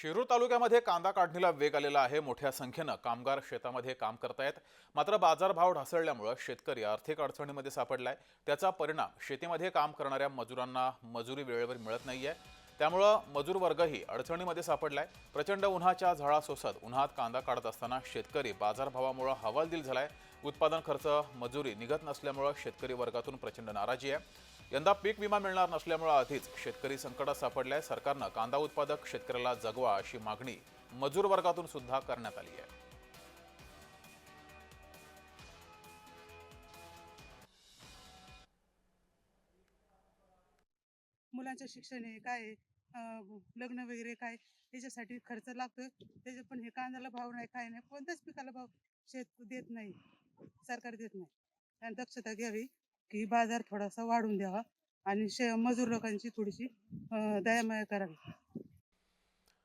शिरूर तालुक्यामध्ये कांदा काढणीला वेग आलेला आहे. मोठ्या संख्येनं कामगार शेतामध्ये काम करतायत. मात्र बाजारभाव ढासळल्यामुळं शेतकरी आर्थिक अडचणीमध्ये सापडलाय. त्याचा परिणाम शेतीमध्ये काम करणाऱ्या मजुरांना मजुरी वेळेवर मिळत नाहीये. त्यामुळं मजूर वर्गही अडचणीमध्ये सापडलाय. प्रचंड उन्हाच्या झळा सोसत उन्हात कांदा काढत असताना शेतकरी बाजारभावामुळं हवालदिल झालाय. उत्पादन खर्च मजुरी निघत नसल्यामुळं शेतकरी वर्गातून प्रचंड नाराजी आहे. यंदा पीक विमा मिळणार नसल्यामुळे आधीच शेतकरी संकटात सापडलाय. सरकारनं कांदा उत्पादक शेतकऱ्याला जगवा अशी मागणी मजूर वर्गातून सुद्धा करण्यात आली आहे. मुलांचं शिक्षण आहे काय लग्न वगैरे काय त्याच्यासाठी खर्च लागतोय. त्याच्या पण हे कांद्याला भाव नाही काय नाही कोणत्याच पिकाला भाव शेत देत नाही सरकार देत नाही. आणि दक्षता घ्यावी. की बाजार थोडासा वाढून द्यावा आणि शे मजूर लोकांची थोडीशी दयामाया करावी.